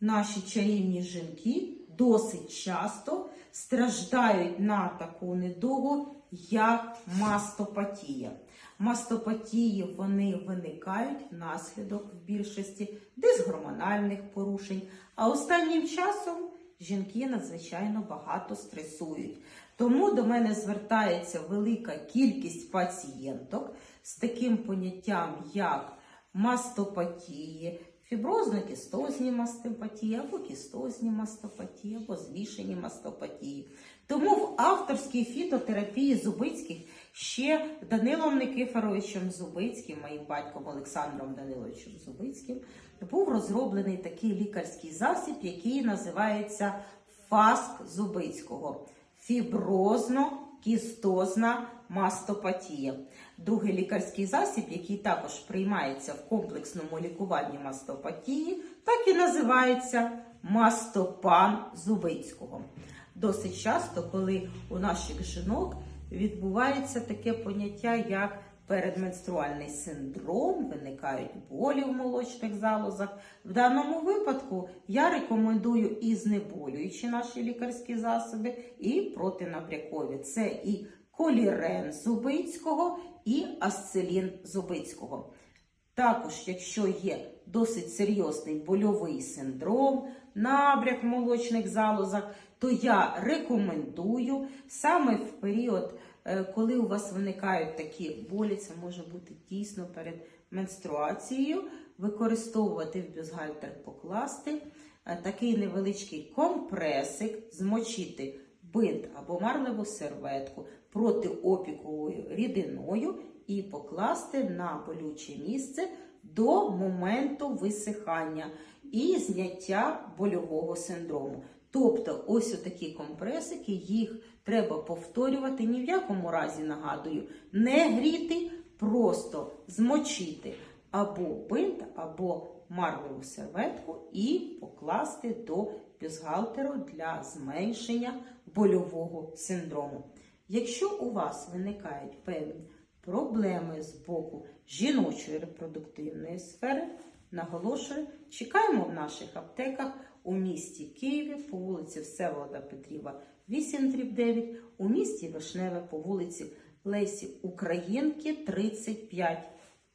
наші чарівні жінки досить часто страждають на таку недугу, як мастопатія. Мастопатії вони виникають внаслідок в більшості дисгормональних порушень. А останнім часом жінки надзвичайно багато стресують. Тому до мене звертається велика кількість пацієнток з таким поняттям, як мастопатії, фіброзно-кістозні мастопатії, або кістозні мастопатії, або звішені мастопатії. Тому в авторській фітотерапії Зубицьких ще Данилом Никифоровичем Зубицьким, моїм батьком Олександром Даниловичем Зубицьким, був розроблений такий лікарський засіб, який називається фаск Зубицького фіброзно-кістозна мастопатія. Другий лікарський засіб, який також приймається в комплексному лікуванні мастопатії, так і називається мастопан Зубицького. Досить часто, коли у наших жінок відбувається таке поняття, як передменструальний синдром, виникають болі в молочних залозах. В даному випадку я рекомендую і знеболюючі наші лікарські засоби, і протинапрякові. Це і колірен Зубицького, і асцелін Зубицького. Також, якщо є досить серйозний больовий синдром, набряк в молочних залозах, то я рекомендую саме в період, коли у вас виникають такі болі, це може бути дійсно перед менструацією, використовувати в бюстгальтер покласти е, такий невеличкий компресик, змочити бинт або марлеву серветку протиопіковою рідиною і покласти на болюче місце до моменту висихання і зняття больового синдрому. Тобто, ось такі компресики, їх треба повторювати. Ні в якому разі нагадую, не гріти, просто змочити або бинт, або марлеву серветку і покласти до бюстгальтеру для зменшення больового синдрому. Якщо у вас виникають певні проблеми з боку жіночої репродуктивної сфери, наголошую, чекаємо в наших аптеках у місті Києві по вулиці Всеволода Петріва, 8 9, у місті Вишневе по вулиці Лесі Українки, 35.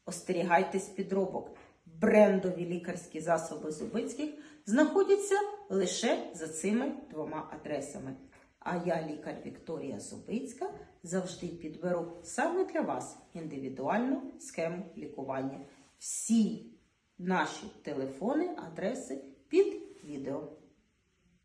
Остерігайтесь підробок. Брендові лікарські засоби Зубицьких знаходяться лише за цими двома адресами. А я, лікар Вікторія Зубицька, завжди підберу саме для вас індивідуальну схему лікування. Всі наші телефони, адреси під відео.